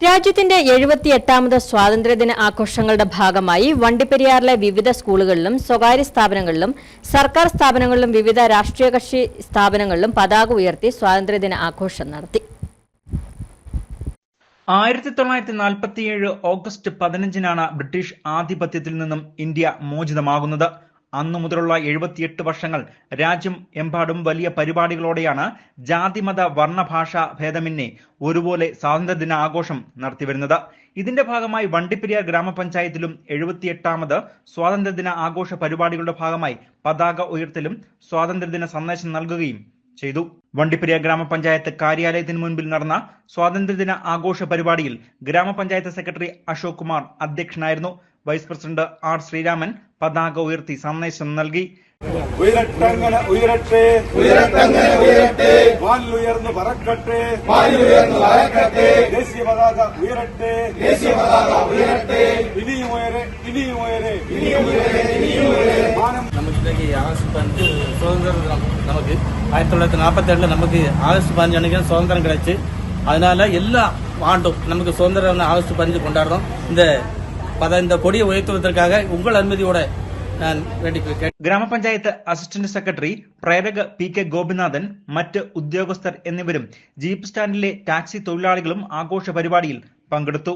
രാജ്യത്തിന്റെ എഴുപത്തിയെട്ടാമത് സ്വാതന്ത്ര്യദിന ആഘോഷങ്ങളുടെ ഭാഗമായി വണ്ടിപ്പെരിയാറിലെ വിവിധ സ്കൂളുകളിലും സ്വകാര്യ സ്ഥാപനങ്ങളിലും സർക്കാർ സ്ഥാപനങ്ങളിലും വിവിധ രാഷ്ട്രീയ കക്ഷി സ്ഥാപനങ്ങളിലും പതാക ഉയർത്തി സ്വാതന്ത്ര്യദിന ആഘോഷം നടത്തി. ആയിരത്തി തൊള്ളായിരത്തി നാൽപ്പത്തിയേഴ് ഓഗസ്റ്റ് പതിനഞ്ചിനാണ് ബ്രിട്ടീഷ് ആധിപത്യത്തിൽ നിന്നും ഇന്ത്യ മോചിതമാകുന്നത്. അന്നു മുതലുള്ള എഴുപത്തിയെട്ട് വർഷങ്ങൾ രാജ്യം എമ്പാടും വലിയ പരിപാടികളോടെയാണ് ജാതിമത വർണഭാഷ ഭേദമന്യേ ഒരുപോലെ സ്വാതന്ത്ര്യദിന ആഘോഷം നടത്തിവരുന്നത്. ഇതിന്റെ ഭാഗമായി വണ്ടിപ്പെരിയാർ ഗ്രാമപഞ്ചായത്തിലും എഴുപത്തിയെട്ടാമത് സ്വാതന്ത്ര്യദിന ആഘോഷ പരിപാടികളുടെ ഭാഗമായി പതാക ഉയർത്തലും സ്വാതന്ത്ര്യദിന സന്ദേശം നൽകുകയും ചെയ്തു. വണ്ടിപ്പെരിയ ഗ്രാമപഞ്ചായത്ത് കാര്യാലയത്തിന് മുൻപിൽ നടന്ന സ്വാതന്ത്ര്യദിന ആഘോഷ പരിപാടിയിൽ ഗ്രാമപഞ്ചായത്ത് സെക്രട്ടറി അശോക് കുമാർ അധ്യക്ഷനായിരുന്നു. വൈസ് പ്രസിഡന്റ് ആർ ശ്രീരാമൻ പതാക ഉയർത്തി സന്ദേശം നൽകി. உயிரட்டங்கன உயிரட்டு உயிரட்டங்கன உயிரட்டு வால் உயர்ந்து வரக்கட்டு வால் உயர்ந்து வரக்கட்டு தேசிய பதாகா உயரட்டு தேசிய பதாகா உயரட்டு இனி உயரே இனி உயரே. இனி உயரே இனி மானம். நமக்கு இன்னைக்கு ஆகஸ்ட் நமக்கு ஆயிரத்தி தொள்ளாயிரத்தி நாற்பத்தி ஏழில் நமக்கு ஆகஸ்ட் பதினஞ்சு அன்னைக்கு சுதந்திரம் கிடைச்சு. அதனால எல்லா ஆண்டும் நமக்கு சுதந்திரம் ஆகஸ்ட் பதினஞ்சு கொண்டாடுறோம். இந்த பத இந்த கொடியை உயர்த்துவதற்காக உங்கள் அனுமதியோட ഗ്രാമപഞ്ചായത്ത് അസിസ്റ്റന്റ് സെക്രട്ടറി പ്രേരക പി കെ ഗോപിനാഥൻ മറ്റ് ഉദ്യോഗസ്ഥർ എന്നിവരും ജീപ്പ് സ്റ്റാൻഡിലെ ടാക്സി തൊഴിലാളികളും ആഘോഷ പരിപാടിയിൽ പങ്കെടുത്തു.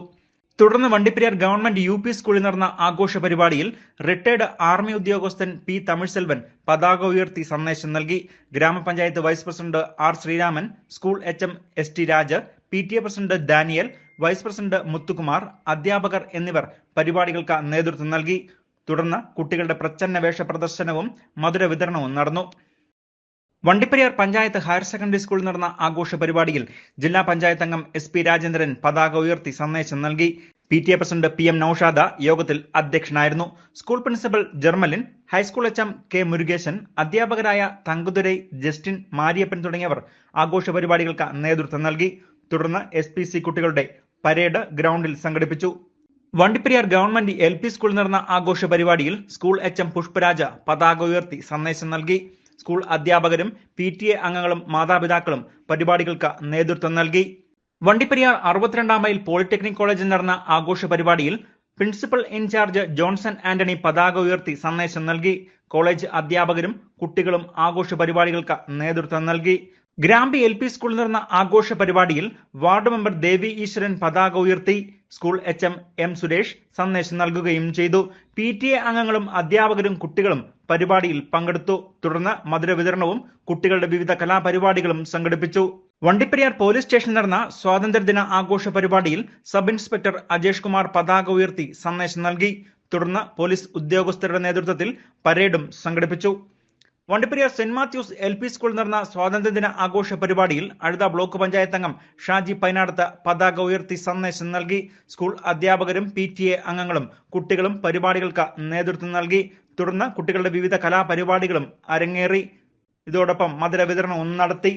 തുടർന്ന് വണ്ടിപ്പെരിയാർ ഗവൺമെന്റ് യു പി സ്കൂളിൽ നടന്ന ആഘോഷ പരിപാടിയിൽ റിട്ടയർഡ് ആർമി ഉദ്യോഗസ്ഥൻ പി തമിഴ്സെൽവൻ പതാക ഉയർത്തി സന്ദേശം നൽകി. ഗ്രാമപഞ്ചായത്ത് vice president R Sreeraman school H M S T Raj P T A president Daniel vice president Muthukumar അധ്യാപകർ എന്നിവർ പരിപാടികൾക്ക് നേതൃത്വം നൽകി. തുടർന്ന് കുട്ടികളുടെ പ്രച്ഛന്ന വേഷ പ്രദർശനവും മധുര വിതരണവും നടന്നു. വണ്ടിപ്പെരിയാർ പഞ്ചായത്ത് ഹയർ സെക്കൻഡറി സ്കൂളിൽ നടന്ന ആഘോഷ പരിപാടിയിൽ ജില്ലാ പഞ്ചായത്ത് അംഗം എസ് പി രാജേന്ദ്രൻ പതാക ഉയർത്തി സന്ദേശം നൽകി. P T A president P M Noushad യോഗത്തിൽ അധ്യക്ഷനായിരുന്നു. School principal Jermalin high school H M K Murugesan അധ്യാപകരായ തങ്കുതുരൈ ജസ്റ്റിൻ മാരിയപ്പൻ തുടങ്ങിയവർ ആഘോഷ പരിപാടികൾക്ക് നേതൃത്വം നൽകി. തുടർന്ന് എസ് കുട്ടികളുടെ പരേഡ് ഗ്രൗണ്ടിൽ സംഘടിപ്പിച്ചു. വണ്ടിപ്പെരിയാർ ഗവൺമെന്റ് എൽ പി സ്കൂളിൽ നടന്ന ആഘോഷ പരിപാടിയിൽ സ്കൂൾ എച്ച് എം പുഷ്പരാജ പതാക ഉയർത്തി സന്ദേശം നൽകി. സ്കൂൾ അധ്യാപകരും പി ടി എ അംഗങ്ങളും മാതാപിതാക്കളും പരിപാടികൾക്ക് നേതൃത്വം നൽകി. വണ്ടിപ്പെരിയാർ അറുപത്തിരണ്ടാം മൈൽ പോളിടെക്നിക് കോളേജിൽ നടന്ന ആഘോഷ പരിപാടിയിൽ പ്രിൻസിപ്പൽ ഇൻചാർജ് ജോൺസൺ ആന്റണി പതാക ഉയർത്തി സന്ദേശം നൽകി. കോളേജ് അധ്യാപകരും കുട്ടികളും ആഘോഷ പരിപാടികൾക്ക് നേതൃത്വം നൽകി. ഗ്രാമ്പി എൽ പി സ്കൂളിൽ നടന്ന ആഘോഷ പരിപാടിയിൽ വാർഡ് മെമ്പർ ദേവി ഈശ്വരൻ പതാക ഉയർത്തി. School H M M Suresh സന്ദേശം നൽകുകയും ചെയ്തു. പി ടി എ അംഗങ്ങളും അധ്യാപകരും കുട്ടികളും പരിപാടിയിൽ പങ്കെടുത്തു. തുടർന്ന് മധുര വിതരണവും കുട്ടികളുടെ വിവിധ കലാപരിപാടികളും സംഘടിപ്പിച്ചു. വണ്ടിപ്പെരിയാർ പോലീസ് സ്റ്റേഷനിൽ നടന്ന സ്വാതന്ത്ര്യദിന ആഘോഷ പരിപാടിയിൽ സബ് ഇൻസ്പെക്ടർ അജേഷ് കുമാർ പതാക ഉയർത്തി സന്ദേശം നൽകി. തുടർന്ന് പോലീസ് ഉദ്യോഗസ്ഥരുടെ നേതൃത്വത്തിൽ പരേഡും സംഘടിപ്പിച്ചു. Vandiperiyar Saint Matthews L P സ്കൂളിൽ നടന്ന സ്വാതന്ത്ര്യദിന ആഘോഷ പരിപാടിയിൽ അഴുത ബ്ലോക്ക് പഞ്ചായത്ത് അംഗം ഷാജി പൈനാടത്ത് പതാക ഉയർത്തി സന്ദേശം നൽകി. സ്കൂൾ അധ്യാപകരും പി ടി എ അംഗങ്ങളും കുട്ടികളും പരിപാടികൾക്ക് നേതൃത്വം നൽകി. തുടർന്ന് കുട്ടികളുടെ വിവിധ കലാപരിപാടികളും അരങ്ങേറി. ഇതോടൊപ്പം മധുര വിതരണവും നടത്തി.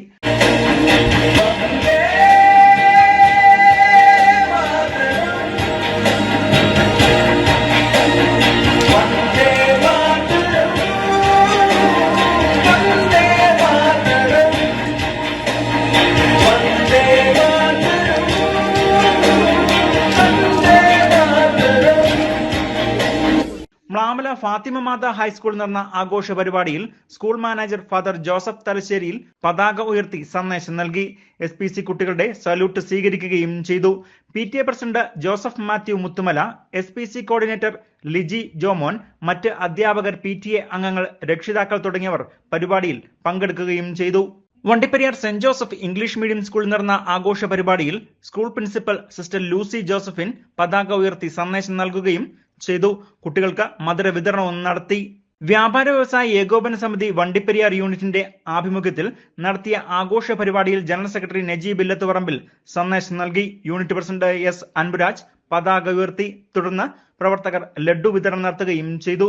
ഫാത്തിമ മാത ഹൈസ്കൂളിൽ നടന്ന ആഘോഷ പരിപാടിയിൽ സ്കൂൾ മാനേജർ ഫാദർ ജോസഫ് തലശ്ശേരിയിൽ പതാക ഉയർത്തി സന്ദേശം നൽകി. എസ് പി സി കുട്ടികളുടെ സല്യൂട്ട് സ്വീകരിക്കുകയും ചെയ്തു. P T A president Joseph Mathew Muthumala S P C coordinator Liji Jomon മറ്റ് അധ്യാപകർ പി ടി എ അംഗങ്ങൾ രക്ഷിതാക്കൾ തുടങ്ങിയവർ പരിപാടിയിൽ പങ്കെടുക്കുകയും ചെയ്തു. Vandiperiyar Saint Joseph English medium സ്കൂളിൽ നടന്ന ആഘോഷ പരിപാടിയിൽ school principal sister Lucy Josephine പതാക ഉയർത്തി സന്ദേശം നൽകുകയും ചെയ്തു. കുട്ടികൾക്ക് മധുര വിതരണവും നടത്തി. വ്യാപാര വ്യവസായ ഏകോപന സമിതി വണ്ടിപ്പെരിയാർ യൂണിറ്റിന്റെ ആഭിമുഖ്യത്തിൽ നടത്തിയ ആഘോഷ പരിപാടിയിൽ ജനറൽ സെക്രട്ടറി നജീബ് ഇല്ലത്തുപറമ്പിൽ സന്ദേശം നൽകി. യൂണിറ്റ് പ്രസിഡന്റ് എസ് അൻപുരാജ് പതാക ഉയർത്തി. തുടർന്ന് പ്രവർത്തകർ ലഡ്ഡു വിതരണം നടത്തുകയും ചെയ്തു.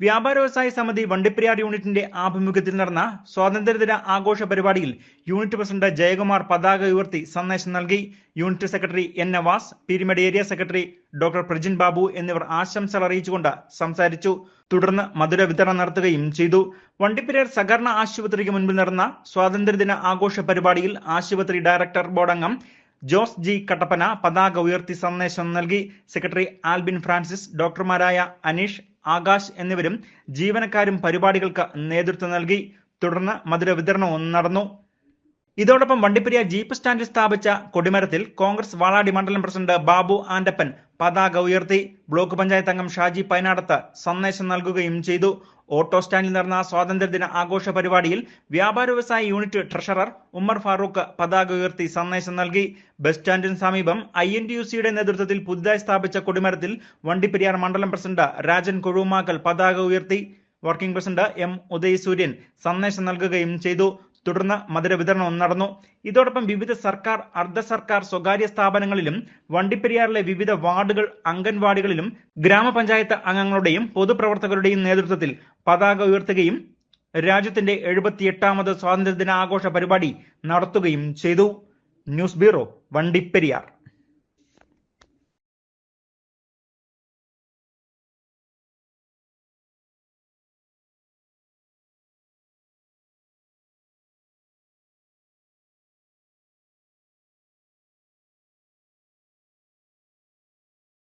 വ്യാപാര വ്യവസായ സമിതി വണ്ടിപ്പെരിയാർ യൂണിറ്റിന്റെ ആഭിമുഖ്യത്തിൽ നടന്ന സ്വാതന്ത്ര്യദിന ആഘോഷ പരിപാടിയിൽ യൂണിറ്റ് പ്രസിഡന്റ് ജയകുമാർ പതാക ഉയർത്തി സന്ദേശം നൽകി. Unit secretary N Navas Peermade area secretary doctor Prajin Babu എന്നിവർ ആശംസകൾ അറിയിച്ചുകൊണ്ട് സംസാരിച്ചു. തുടർന്ന് മധുര വിതരണം നടത്തുകയും ചെയ്തു. വണ്ടിപ്പെരിയാർ സഹകരണ ആശുപത്രിക്ക് മുൻപിൽ നടന്ന സ്വാതന്ത്ര്യദിന ആഘോഷ പരിപാടിയിൽ ആശുപത്രി ഡയറക്ടർ ബോർഡംഗം ജോസ് ജി കട്ടപ്പന പതാക ഉയർത്തി സന്ദേശം നൽകി. സെക്രട്ടറി ആൽബിൻ ഫ്രാൻസിസ് ഡോക്ടർമാരായ അനീഷ് ആകാശ് എന്നിവരും ജീവനക്കാരും പരിപാടികൾക്ക് നേതൃത്വം നൽകി. തുടർന്ന് മധുര വിതരണവും നടന്നു. ഇതോടൊപ്പം വണ്ടിപ്പെരിയ ജീപ്പ് സ്റ്റാൻഡിൽ സ്ഥാപിച്ച കൊടിമരത്തിൽ കോൺഗ്രസ് വാളാടി മണ്ഡലം പ്രസിഡന്റ് ബാബു ആൻഡപ്പൻ പതാക ഉയർത്തി. ബ്ലോക്ക് പഞ്ചായത്ത് അംഗം ഷാജി പൈനാടത്ത് സന്ദേശം നൽകുകയും ചെയ്തു. ഓട്ടോ സ്റ്റാൻഡിൽ നടന്ന സ്വാതന്ത്ര്യദിന ആഘോഷ പരിപാടിയിൽ വ്യാപാര വ്യവസായ യൂണിറ്റ് ട്രഷറർ ഉമ്മർ ഫാറൂഖ് പതാക ഉയർത്തി സന്ദേശം നൽകി. ബസ് സ്റ്റാൻഡിന് സമീപം ഐ എൻ ടി യു സിയുടെ നേതൃത്വത്തിൽ പുതുതായി സ്ഥാപിച്ച കൊടിമരത്തിൽ വണ്ടിപ്പെരിയാർ മണ്ഡലം പ്രസിഡന്റ് രാജൻ കൊഴുമാക്കൽ പതാക ഉയർത്തി. വർക്കിംഗ് പ്രസിഡന്റ് എം ഉദയസൂര്യൻ സന്ദേശം നൽകുകയും ചെയ്തു. തുടർന്ന് മധുര വിതരണവും നടന്നു. ഇതോടൊപ്പം വിവിധ സർക്കാർ അർദ്ധ സർക്കാർ സ്വകാര്യ സ്ഥാപനങ്ങളിലും വണ്ടിപ്പെരിയാറിലെ വിവിധ വാർഡുകൾ അംഗൻവാടികളിലും ഗ്രാമപഞ്ചായത്ത് അംഗങ്ങളുടെയും പൊതുപ്രവർത്തകരുടെയും നേതൃത്വത്തിൽ പതാക ഉയർത്തുകയും രാജ്യത്തിന്റെ എഴുപത്തിയെട്ടാമത് സ്വാതന്ത്ര്യദിന ആഘോഷ പരിപാടി നടത്തുകയും ചെയ്തു. News bureau Vandiperiyar.